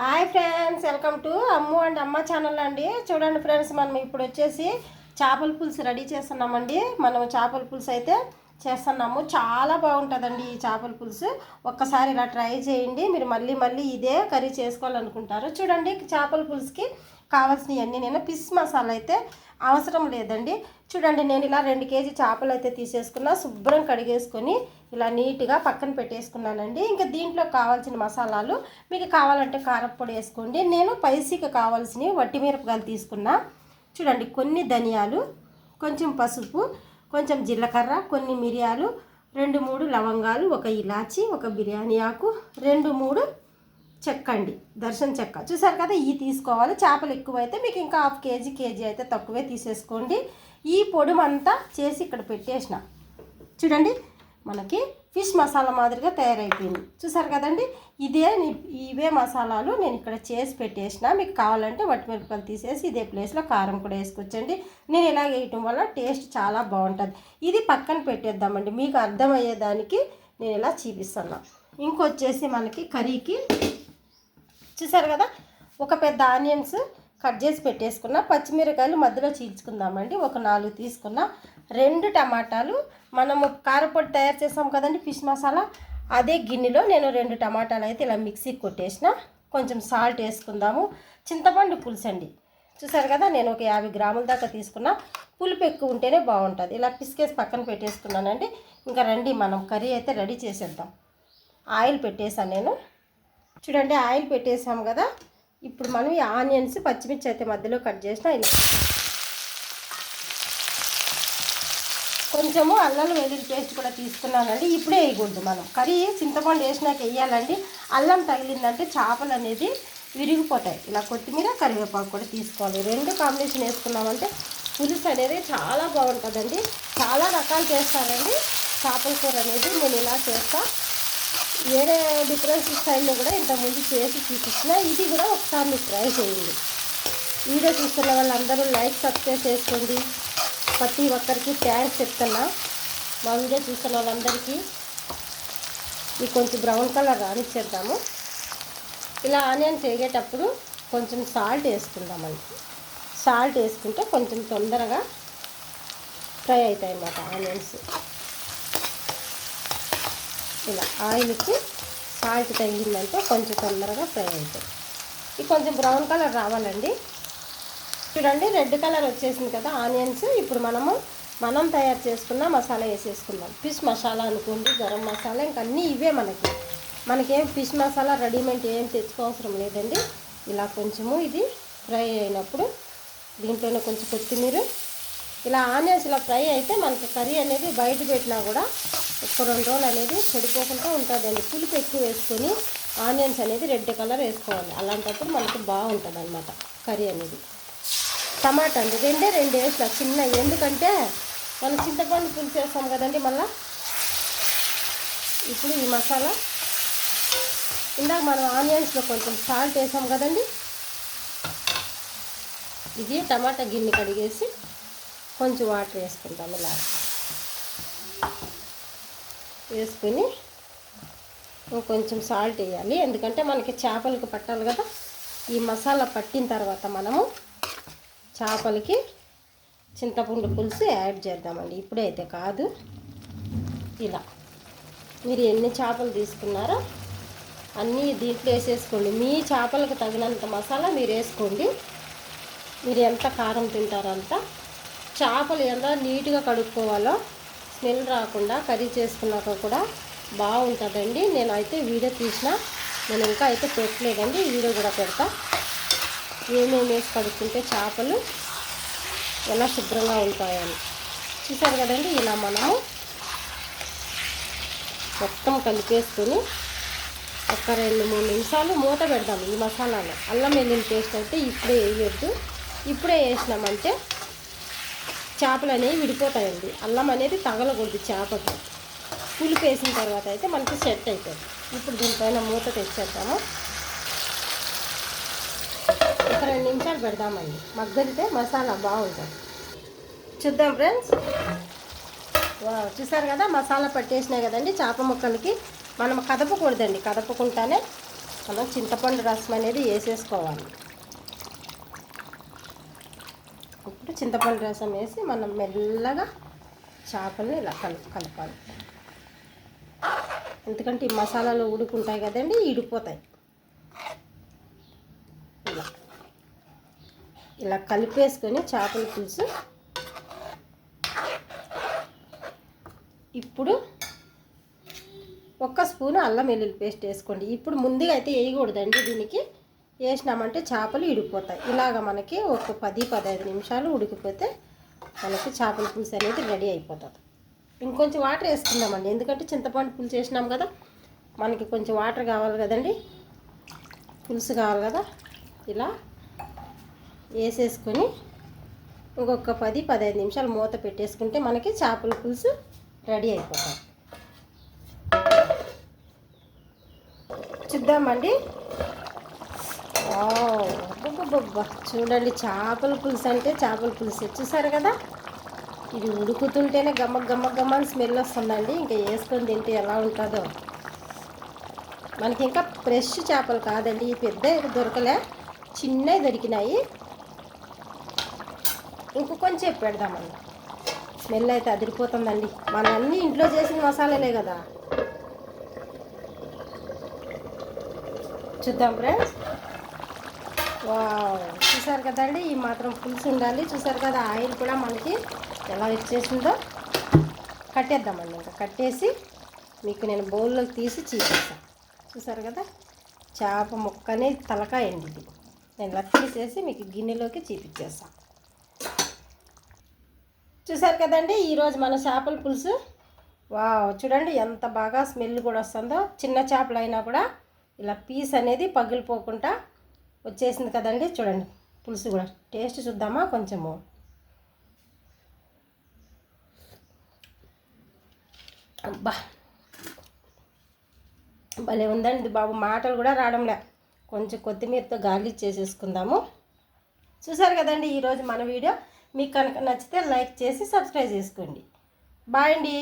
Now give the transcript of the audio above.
Hi friends welcome to Ammu and Amma channel అండి. చూడండి friends మనం ఇప్పుడు వచ్చేసి చేపల పులుసు రెడీ చేస్తున్నామండి. మనం చేపల పులుసు అయితే చేస్తున్నాము. చాలా బాగుంటుందండి ఈ చేపల పులుసు. ఒక్కసారి ఇలా ట్రై చేయండి. మీరు మళ్ళీ మళ్ళీ ఇదే కర్రీ చేసుకోవాలనుకుంటారు. చూడండి చేపల పులుసుకి కావాల్సినవన్నీ నేను పిస్ మసాలా అయితే అవసరం లేదండి. చూడండి నేను ఇలా రెండు కేజీ చేపలు అయితే తీసేసుకున్నా శుభ్రం కడిగేసుకొని ఇలా నీట్గా పక్కన పెట్టేసుకున్నానండి. ఇంకా దీంట్లో కావాల్సిన మసాలాలు మీకు కావాలంటే కారప్పొడి వేసుకోండి. నేను పైసీకి కావాల్సినవి వట్టి మిరపకాయలు తీసుకున్నా. చూడండి కొన్ని ధనియాలు కొంచెం పసుపు కొంచెం జీలకర్ర కొన్ని మిరియాలు రెండు మూడు లవంగాలు ఒక ఇలాచి ఒక బిర్యానీ ఆకు రెండు మూడు చెక్క అండి దర్శన చెక్క. చూసారు కదా ఇవి తీసుకోవాలి. చేపలు ఎక్కువైతే మీకు ఇంకా హాఫ్ కేజీ కేజీ అయితే తక్కువే తీసేసుకోండి. ఈ పొడిమంతా చేసి ఇక్కడ పెట్టేసిన. చూడండి మనకి ఫిష్ మసాలా మాదిరిగా తయారైపోయింది. చూసారు కదండి ఇదే ని- ఇవే మసాలాలు నేను ఇక్కడ చేసి పెట్టేసిన. మీకు కావాలంటే వట్టిమిరపకాయలు తీసేసి ఇదే ప్లేస్లో కారం కూడా వేసుకొచ్చండి. నేను ఇలా వేయటం వల్ల టేస్ట్ చాలా బాగుంటుంది. ఇది పక్కన పెట్టేద్దామండి. మీకు అర్థమయ్యేదానికి నేను ఇలా చూపిస్తున్నాను ఇంకొచ్చేసి మనకి కర్రీకి చూసారు కదా? ఒక పెద్ద ఆనియన్స్ కట్ చేసి పెట్టేసుకున్న పచ్చిమిరకాయలు మధ్యలో చీల్చుకుందామండి. ఒక నాలుగు తీసుకున్న రెండు టమాటాలు. మనము కారపొడి తయారు చేసాం కదండి ఫిష్ మసాలా? అదే గిన్నెలో నేను రెండు టమాటాలు అయితే ఇలా మిక్సీకి కొట్టేసిన. కొంచెం సాల్ట్ వేసుకుందాము. చింతపండు పులుసు అండి. చూసారు కదా? నేను ఒక యాభై గ్రాముల దాకా తీసుకున్న. పులుపు ఎక్కువ ఉంటేనే బాగుంటుంది. ఇలా పిసికేసి పక్కన పెట్టేసుకున్నానండి. ఇంకా రండి మనం కర్రీ అయితే రెడీ చేసేద్దాం. ఆయిల్ పెట్టేసాను నేను. చూడండి ఆయిల్ పెట్టేసాం కదా. ఇప్పుడు మనం ఈ ఆనియన్స్ పచ్చిమిర్చి అయితే మధ్యలో కట్ చేసిన ఇలా కొంచెము అల్లం వెల్లుల్లి పేస్ట్ కూడా తీసుకున్నానండి. ఇప్పుడే వేయకూడదు మనం. కర్రీ చింతపండు వేసినాక వేయాలండి. అల్లం తగిలిందంటే చేపలు అనేది విరిగిపోతాయి. ఇలా కొత్తిమీర కరివేపాకు కూడా తీసుకోవాలి. రెండు కాంబినేషన్ వేసుకున్నామంటే పులుసు అనేది చాలా బాగుంటుందండి. చాలా రకాలు చేస్తానండి చేపల కూర అనేది నేను ఇలా చేస్తాను వేరే డిఫరెన్స్ స్టైల్లో కూడా ఇంతకుముందు చేసి చూపించిన. ఇది కూడా ఒకసారి మీరు ట్రై చేయండి. వీడియో చూస్తున్న వాళ్ళందరూ లైక్ సబ్స్క్రైబ్ చేసుకోండి. ప్రతి ఒక్కరికి థ్యాంక్స్ చెప్తున్నా. మా వీడియో చూస్తున్న వాళ్ళందరికీ ఇది కొంచెం బ్రౌన్ కలర్ రానిచ్చేద్దాము. ఇలా ఆనియన్స్ వేగేటప్పుడు కొంచెం సాల్ట్ వేసుకుందామండి. సాల్ట్ వేసుకుంటే కొంచెం తొందరగా ఫ్రై అవుతాయి అన్నమాట ఆనియన్స్. ఇలా ఆయిల్కి సాల్ట్ తగిలిందంటే కొంచెం తొందరగా ఫ్రై అవుతుంది. ఇది కొంచెం బ్రౌన్ కలర్ రావాలండి. చూడండి రెడ్ కలర్ వచ్చేసింది కదా ఆనియన్స్. ఇప్పుడు మనము మనం తయారు చేసుకున్న మసాలా వేసేసుకుందాం. ఫిష్ మసాలా అనుకోండి గరం మసాలా ఇంకా అన్నీ ఇవే మనకి. మనకేం ఫిష్ మసాలా రెడీమేడ్ ఏం తెచ్చుకోవసరం లేదండి. ఇలా కొంచెము ఇది ఫ్రై అయినప్పుడు దీంట్లోనే కొంచెం కొత్తిమీర. ఇలా ఆనియన్స్ ఇలా ఫ్రై అయితే మనకి కర్రీ అనేది బయట పెట్టినా కూడా ఒక రెండు రోజులు అనేది చెడిపోకుండా ఉంటుందండి. పులుపు ఎక్కువ వేసుకొని ఆనియన్స్ అనేది రెడ్ కలర్ వేసుకోవాలి. అలాంటప్పుడు మనకి బాగుంటుంది అనమాట కర్రీ అనేది. టమాటా అండి రెండే రెండు వేసిన చిన్న ఎందుకంటే మనం చింతపండు పులుసు వేస్తాం కదండి మళ్ళీ. ఇప్పుడు ఈ మసాలా. ఇందాక మనం ఆనియన్స్లో కొంచెం సాల్ట్ వేసాం కదండి. ఇది టమాటా గిన్నె కడిగేసి కొంచెం వాటర్ వేసుకుంటాం ఇలా. వేసుకుని కొంచెం సాల్ట్ వేయాలి. ఎందుకంటే మనకి చేపలకు పట్టాలి కదా. ఈ మసాలా పట్టిన తర్వాత మనము చేపలకి చింతపండు పులుసు యాడ్ చేద్దామండి. ఇప్పుడే అయితే కాదు. ఇలా. మీరు ఎన్ని చేపలు తీసుకున్నారో అన్నీ దీంట్లో వేసేసుకోండి. మీ చేపలకు తగినంత మసాలా మీరు వేసుకోండి. మీరు ఎంత కారం తింటారో అంత చేపలు ఎంత నీట్గా కడుక్కోవాలో స్మెల్ రాకుండా కర్రీ చేసుకున్నాక కూడా బాగుంటుందండి. నేను అయితే వీడియో తీసిన నేను ఇంకా అయితే పెట్టలేదండి. వీడియో కూడా పెడతా. ఏమేమి వేసి కడుక్కుంటే చేపలు ఎలా శుభ్రంగా ఉంటాయని. చూసారు కదండి ఇలా మనము మొత్తం కలిపేసుకొని ఒక రెండు మూడు నిమిషాలు మూత పెడదాం ఈ మసాలాలో. అల్లం వెల్లుల్లి పేస్ట్ అయితే ఇప్పుడే వేయొద్దు. ఇప్పుడే వేసినామంటే చేపలు అనేవి విడిపోతాయండి. అల్లం అనేది తగలకూడదు చేపకి. పులుపు వేసిన తర్వాత అయితే మనకి సెట్ అవుతుంది ఇప్పుడు దీనిపైన మూత తెచ్చేద్దాము. ఒక రెండు నిమిషాలు పెడదామండి. మగ్గరితే మసాలా బాగుంటుంది. చూద్దాం ఫ్రెండ్స్. చూసారు కదా? మసాలా పట్టేసినాయి కదండి చేప ముక్కలకి. మనం కదపకూడదండి. కదపకుండానే మనం చింతపండు రసం అనేది వేసేసుకోవాలి ఇప్పుడు చింతపండు రసం వేసి మనం మెల్లగా చేపల్ని ఇలా కలుపు కలపాలి. ఎందుకంటే ఈ మసాలాలు ఉడుకుంటాయి కదండి ఇడిపోతాయి. ఇలా. ఇలా కలిపేసుకొని చేపల పులుసు. ఇప్పుడు ఒక్క స్పూన్ అల్లం వెల్లుల్లి పేస్ట్ వేసుకోండి. ఇప్పుడు ముందుగా అయితే వేయకూడదండి దీనికి. వేసినామంటే చేపలు ఇడిపోతాయి. ఇలాగ మనకి ఒక పది పదహైదు నిమిషాలు ఉడికిపోతే మనకి చేపల పులుసు అనేది రెడీ అయిపోతుంది. ఇంకొంచెం వాటర్ వేసుకుందామండి. ఎందుకంటే చింతపండు పులుసు వేసినాం కదా మనకి కొంచెం వాటర్ కావాలి కదండి. పులుసు కావాలి కదా ఇలా వేసేసుకొని ఇంకొక పది పదహైదు నిమిషాలు మూత పెట్టేసుకుంటే మనకి చేపల పులుసు రెడీ అయిపోతుంది. చూద్దామండి. వావ్, చూడండి చేపల పులుసు అంటే చేపల పులుసు. చూసారు కదా? ఇది ఉడుకుతుంటేనే గమ్మ గమ్మ గమ్మ అని స్మెల్ వస్తుందండి. ఇంకా వేసుకొని తింటే ఎలా ఉంటుందో. మనకి ఇంకా ఫ్రెష్ చేపలు కాదండి. ఈ పెద్ద దొరకలే. చిన్నవి దొరికినాయి. ఇంక కొంచెం పెడదామండి స్మెల్ అయితే అదిరిపోతుందండి. మన అన్ని ఇంట్లో చేసిన మసాలాలే కదా. చూద్దాం ఫ్రెండ్స్. చూసారు కదండి ఈ మాత్రం పులుసు ఉండాలి. చూసారు కదా ఆయిల్ కూడా మనకి ఎలా వచ్చేసిందో. కట్టేద్దామండి ఇంకా. కట్టేసి మీకు నేను బౌల్లోకి తీసి చీపేస్తాను చూసారు కదా చేప ముక్కని తలకాయ అండి ఇది. నేను ఇలా తీసేసి మీకు గిన్నెలోకి చీపించేస్తాను చూసారు కదండి ఈరోజు మన చేపల పులుసు. వావ్ చూడండి ఎంత బాగా స్మెల్ కూడా వస్తుందో. చిన్న చేపలైనా కూడా ఇలా పీస్ అనేది పగిలిపోకుండా వచ్చేసింది కదండి చూడండి. పులుసు కూడా. టేస్ట్ చూద్దామా కొంచెము? అబ్బా! భలే ఉందండి బాబు మాటలు కూడా రావడంలే. కొంచెం కొత్తిమీరతో గార్లిక్ చేసేసుకుందాము. చూసారు కదండి ఈరోజు మన వీడియో? మీకు కనుక నచ్చితే లైక్ చేసి సబ్స్క్రైబ్ చేసుకోండి. బాయ్ అండి.